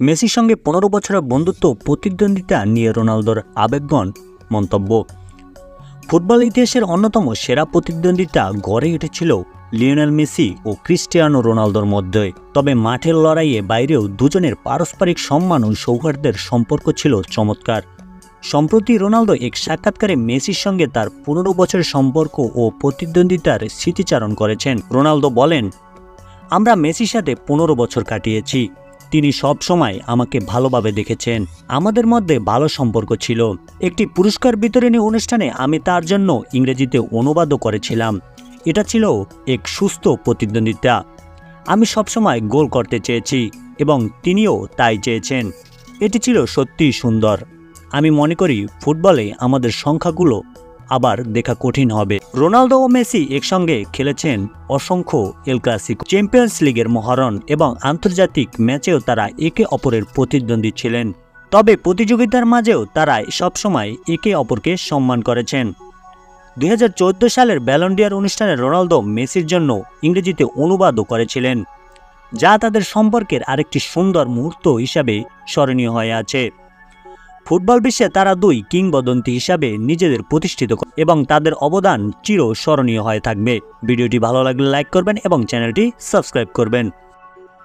মেসির সঙ্গে পনেরো বছরের বন্ধুত্ব প্রতিদ্বন্দ্বিতা নিয়ে রোনালদোর আবেগগণ মন্তব্য। ফুটবল ইতিহাসের অন্যতম সেরা প্রতিদ্বন্দ্বিতা গড়ে উঠেছিল লিওনেল মেসি ও ক্রিস্টিয়ানো রোনালদোর মধ্যে। তবে মাঠের লড়াইয়ে বাইরেও দুজনের পারস্পরিক সম্মান ও সৌহার্দ্যের সম্পর্ক ছিল চমৎকার। সম্প্রতি রোনালদো এক সাক্ষাৎকারে মেসির সঙ্গে তার পনেরো বছরের সম্পর্ক ও প্রতিদ্বন্দ্বিতার স্মৃতিচারণ করেছেন। রোনালদো বলেন, আমরা মেসির সাথে পনেরো বছর কাটিয়েছি। তিনি সব সময় আমাকে ভালোভাবে দেখেছেন। আমাদের মধ্যে ভালো সম্পর্ক ছিল। একটি পুরস্কার বিতরণী অনুষ্ঠানে আমি তার জন্য ইংরেজিতে অনুবাদও করেছিলাম। এটা ছিল এক সুস্থ প্রতিদ্বন্দ্বিতা। আমি সবসময় গোল করতে চেয়েছি এবং তিনিও তাই চেয়েছেন। এটি ছিল সত্যিই সুন্দর। আমি মনে করি ফুটবলে আমাদের সংখ্যাগুলো আবার দেখা কঠিন হবে। রোনালদো ও মেসি একসঙ্গে খেলেছেন অসংখ্য এল ক্লাসিকো চ্যাম্পিয়ন্স লিগের মহারণ এবং আন্তর্জাতিক ম্যাচেও তারা একে অপরের প্রতিদ্বন্দ্বী ছিলেন। তবে প্রতিযোগিতার মাঝেও তারা সবসময় একে অপরকে সম্মান করেছেন। দু হাজার চৌদ্দ সালের ব্যালন্ডিয়ার অনুষ্ঠানে রোনালদো মেসির জন্য ইংরেজিতে অনুবাদও করেছিলেন, যা তাদের সম্পর্কের আরেকটি সুন্দর মুহূর্ত হিসাবে স্মরণীয় হয়ে আছে। ফুটবল বিশ্বে তারা দুই কিংবদন্তি হিসাবে নিজেদের প্রতিষ্ঠিত এবং তাদের অবদান চির স্মরণীয় হয়ে থাকবে। ভিডিওটি ভালো লাগলে লাইক করবেন এবং চ্যানেলটি সাবস্ক্রাইব করবেন।